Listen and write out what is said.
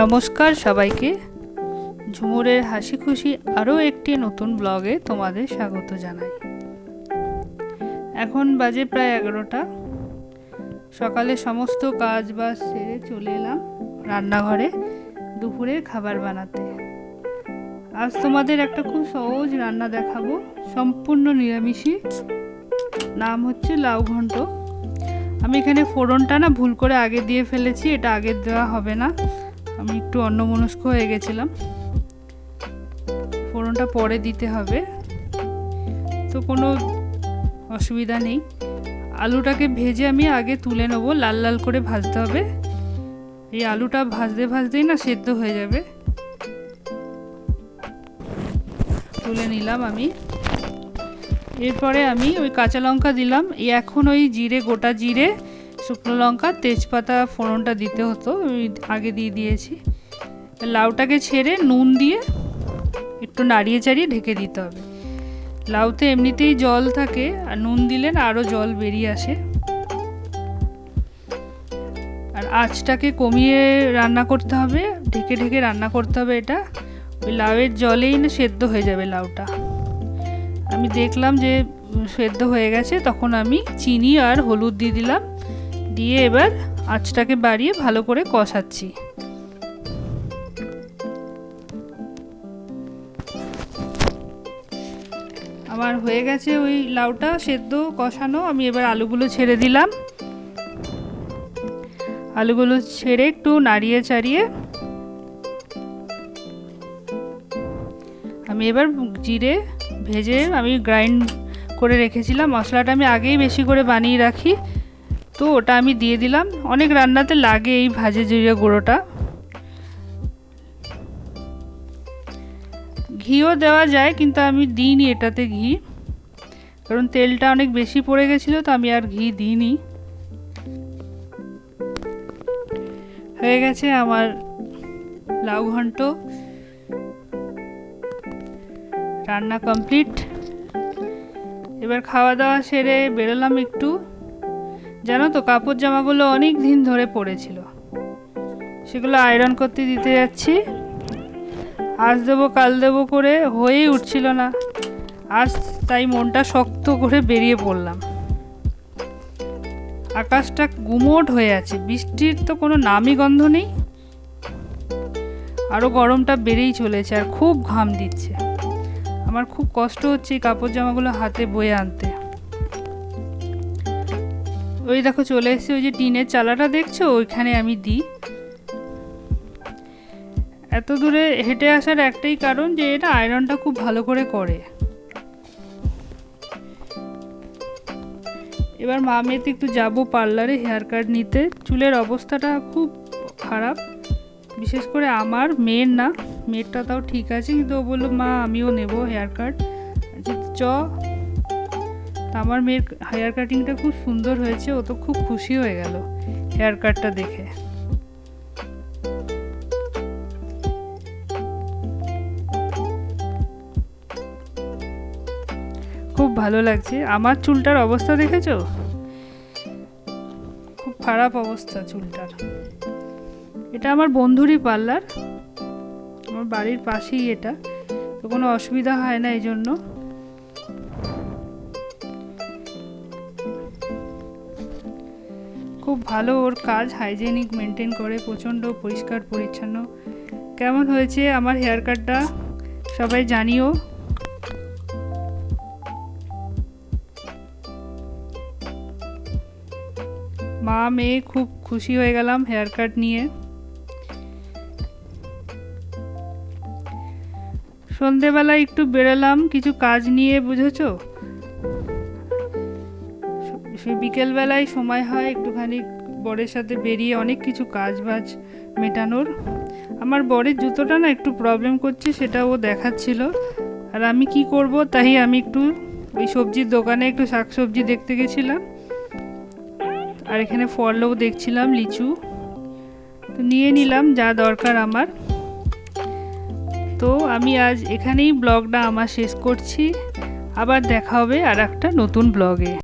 নমস্কার সবাইকে। ঝুমুরের হাসি খুশি আরও একটি নতুন ব্লগে তোমাদের স্বাগত জানাই। এখন বাজে প্রায় এগারোটা। সকালে সমস্ত কাজ বাজ সেরে চলে এলাম রান্নাঘরে দুপুরের খাবার বানাতে। আজ তোমাদের একটা খুব সহজ রান্না দেখাবো, সম্পূর্ণ নিরামিষই। নাম হচ্ছে লাউ ঘন্ট। আমি এখানে ফোড়নটা না ভুল করে আগে দিয়ে ফেলেছি, এটা আগে দেওয়া হবে না। আমি একটু অন্যমনস্ক হয়ে গেছিলাম। ফোড়নটা পরে দিতে হবে। তো কোনো অসুবিধা নেই। আলুটাকে ভেজে আমি আগে তুলে নেব। লাল লাল করে ভাজতে হবে। এই আলুটা ভাজতে ভাজতেই না সেদ্ধ হয়ে যাবে। তুলে নিলাম আমি। এরপরে আমি ওই কাঁচা লঙ্কা দিলাম। এখন ওই জিরে, গোটা জিরে শুকনো লঙ্কা, তেজপাতা, ফোড়নটা দিতে হতো আগে দিয়ে দিয়েছি। লাউটাকে ছেড়ে নুন দিয়ে একটু নাড়িয়ে চাড়িয়ে ঢেকে দিতে হবে। লাউতে এমনিতেই জল থাকে, আর নুন দিলে না আরও জল বেরিয়ে আসে। আর আঁচটাকে কমিয়ে রান্না করতে হবে, ঢেকে ঢেকে রান্না করতে হবে এটা। ওই লাউয়ের জলেই না সেদ্ধ হয়ে যাবে লাউটা। আমি দেখলাম যে সেদ্ধ হয়ে গেছে, তখন আমি চিনি আর হলুদ দিয়ে দিলাম। দিয়ে এবার আঁচটাকে বাড়িয়ে ভালো করে কষাচ্ছি। আমার হয়ে গেছে ওই লাউটা সেদ্ধ, কষানো। আমি এবার আলুগুলো ছেড়ে দিলাম। আলুগুলো ছেড়ে একটু নাড়িয়ে চাড়িয়ে আমি এবার জিরে ভেজে আমি গ্রাইন্ড করে রেখেছিলাম। মশলাটা আমি আগেই বেশি করে বানিয়ে রাখি। তো ওটা আমি দিয়ে দিলাম। অনেক রান্নাতে লাগে এই ভাজে জিরে গুঁড়োটা। ঘিও দেওয়া যায়, কিন্তু আমি দিইনি এটাতে ঘি। কারণ তেলটা অনেক বেশি পড়ে গেছিল, তো আমি আর ঘি দিইনি। হয়ে গেছে আমার লাউ ঘন্ট। রান্না কমপ্লিট। এবার খাওয়া দাওয়া সেরে বেরোলাম একটু। জানো তো, কাপড় জামাগুলো অনেক দিন ধরে পড়েছিল। সেগুলো আয়রন করতে দিতে যাচ্ছি। আজ দেবো, কাল দেবো করে হয়েই উঠছিল না। আজ তাই মনটা শক্ত করে বেরিয়ে পড়লাম। আকাশটা গুমোট হয়ে আছে, বৃষ্টির তো কোনো নামই গন্ধ নেই। আরও গরমটা বেড়েই চলেছে আর খুব ঘাম দিচ্ছে। আমার খুব কষ্ট হচ্ছে এই কাপড় জামাগুলো হাতে বয়ে আনতে। ওই দেখো চলে এসেছে, ওই যে টিনের চালাটা দেখছ? ওইখানে আমি দিই। এত দূরে হেঁটে আসার একটাই কারণ যে এটা আয়রনটা খুব ভালো করে করে। এবার মা মেয়েতে একটু যাব পার্লারে হেয়ার কাট নিতে। চুলের অবস্থাটা খুব খারাপ, বিশেষ করে আমার মেয়ের না। মেয়েরটা তাও ঠিক আছে, কিন্তু ও বলল, মা, আমিও নেব হেয়ার কাট। চ। আমার মেয়ের হেয়ার কাটিংটা খুব সুন্দর হয়েছে, ও তো খুব খুশি হয়ে গেল হেয়ার কাটটা দেখে। খুব ভালো লাগছে। আমার চুলটার অবস্থা দেখেছ? খুব খারাপ অবস্থা চুলটার। এটা আমার বন্ধুরই পার্লার, আমার বাড়ির পাশেই এটা, তো কোনো অসুবিধা হয় না এই জন্য। ভালো ওর কাজ হাইজেনিক মেনটেন করে, প্রচণ্ড পরিষ্কার, পরিচ্ছন্ন। কেমন হয়েছে আমার হেয়ার কাটটা সবাই জানিও। মা, মেয়ে, খুব খুশি হয়ে গেলাম হেয়ার কাট নিয়ে। সন্ধেবেলা একটু বেরোলাম, কিছু কাজ নিয়ে, বুঝেছ? বিকেলবেলায় সময় হয় একটুখানি বরের সাথে বেরিয়ে অনেক কিছু কাজ বাজ মেটানোর। আমার বরের জুতোটা না একটু প্রবলেম করছে, সেটা ও দেখাচ্ছিল। আর আমি কি করব, তাই আমি একটু ওই সবজির দোকানে একটু শাক সবজি দেখতে গেছিলাম। আর এখানে ফলও দেখছিলাম, লিচু। তো নিয়ে নিলাম, যা দরকার আমার। তো আমি আজ এখানেই ব্লগটা আমার শেষ করছি। আবার দেখা হবে আর একটা নতুন ব্লগে।